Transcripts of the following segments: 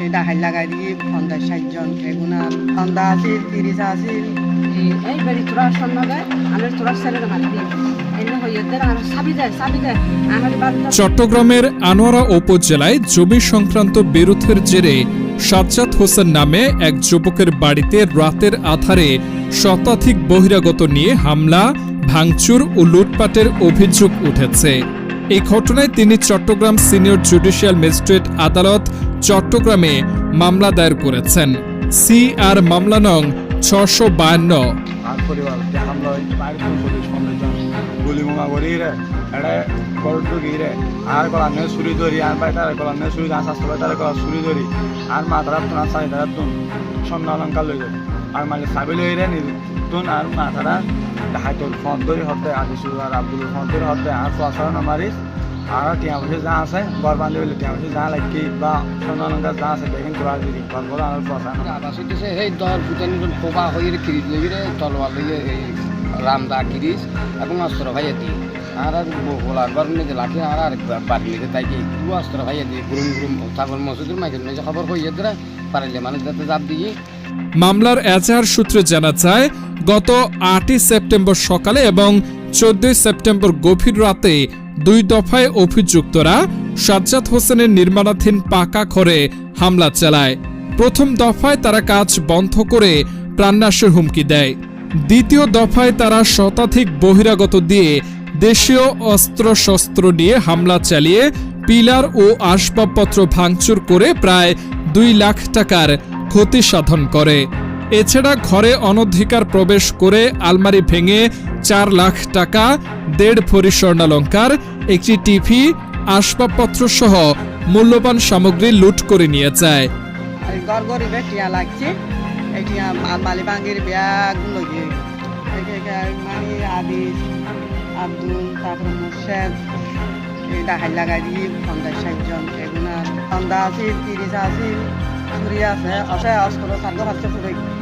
এই ডাহাই লাগাই দিয়ে পঞ্চাশ ষাট জন এগুনা পন্দা আছিল তিরিশ আছিল। এই বাড়ি তোরা সন্ধ্যা তোরা ছেলের মারি দেয়। চট্টগ্রামের আনোয়ারা উপজেলায় জমি সংক্রান্ত বিরোধের জেরে সাজ্জাদ হোসেন নামে এক যুবকের বাড়িতে রাতের আধারে শতাধিক বহিরাগত নিয়ে হামলা ভাঙচুর ও লুটপাটের অভিযোগ উঠেছে। এই ঘটনায় তিনি চট্টগ্রাম সিনিয়র জুডিশিয়াল ম্যাজিস্ট্রেট আদালত চট্টগ্রামে মামলা দায়ের করেছেন। সি আর মামলা নং ছশো বায়ান্ন আর গুলি মোঙা করি রে এটা গড় ঢুকি রে আর গলা নে ছুরি ধরি আর বাই গলা নে ছুরি আর শাস্ত্র বাই তার গলা ছুরি ধরি আর মা তারা তুন আর সাই তারা তুন স্বর্ণ অলঙ্কার লই আর মানে সাবি লই রে নিল তুন আর মা তারা হাইতর ফোন ধরি হতে আদিসু আর আব্দুল ফোন ধরি হতে আর ফসল নামারিস আর গড় বান্ধি বলে টিয়া বসে যা লাগি বা স্বর্ণ অলঙ্কার যা আছে দেখেন তোরা দিদি ঘর ঘর আর ফসা আবাস হইতেছে সেই দল ফুটানি কোবা হয়ে কিরিজ লইরে তলোয়ার লইয়ে এই রামদা কিরিজ এবং অস্ত্র ভাইয়া দিই আর আর বলার বার নিজে লাঠি আর আর নিজে তাই কি দু অস্ত্র ভাইয়া দিই গুরুম গুরুম তারপর মসজিদের মাইকে নিজে খবর হইয়ে দিলে পারিলে মানে যাতে চাপ দিয়ে মামলার এজাহার সূত্রে জানা যায় গত আটই সেপ্টেম্বর সকালে এবং চোদ্দই সেপ্টেম্বর গভীর রাতে দুই দফায় অভিযুক্তরা সাজ্জাদ হোসেনের নির্মাণাধীন পাকা ঘরে হামলা চালায়। প্রথম দফায় তারা কাজ বন্ধ করে প্রাণনাশের হুমকি দেয়। দ্বিতীয় দফায় তারা শতাধিক বহিরাগত দিয়ে দেশীয় অস্ত্রশস্ত্র নিয়ে হামলা চালিয়ে পিলার ও আসবাবপত্র ভাঙচুর করে প্রায় দুই লাখ টাকার ক্ষতি সাধন করে। এছাড়া ঘরে অনধিকার প্রবেশ করে আলমারি ভেঙে চার লাখ টাকা, দেড় ভরি স্বর্ণালঙ্কার, একটি টিভি, আসবাবপত্র সহ মূল্যবান সামগ্রী লুট করে নিয়ে যায়। আছে অস্ত্র আগে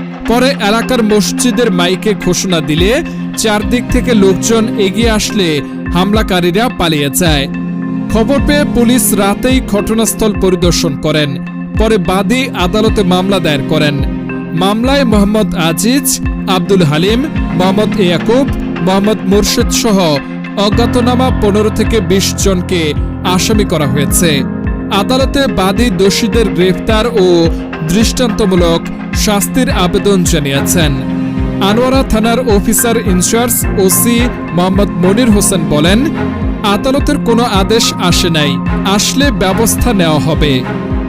পরে এলাকার মসজিদের মাইকে ঘোষণা দিলে চারদিক থেকে লোকজন এগিয়ে আসলে হামলাকারীরা পালিয়ে যায়। খবর পেয়ে পুলিশ রাতেই ঘটনাস্থল পরিদর্শন করেন। পরে বাদী আদালতে মামলা দায়ের করেন। মামলায় মোহাম্মদ আজিজ, আব্দুল হালিম, মোহাম্মদ ইয়াকুব, মোহাম্মদ মুর্শিদ সহ অজ্ঞাতনামা পনেরো থেকে বিশ জনকে আসামি করা হয়েছে। আদালতে বাদী দোষীদের গ্রেফতার ও দৃষ্টান্তমূলক শাস্তির আবেদন জানিয়েছেন। আনোয়ারা থানার officer in charge OC Mohammad Monir Hossain বলেন, আদালতের কোনো আদেশ আসে নাই, আসলে ব্যবস্থা নেওয়া হবে।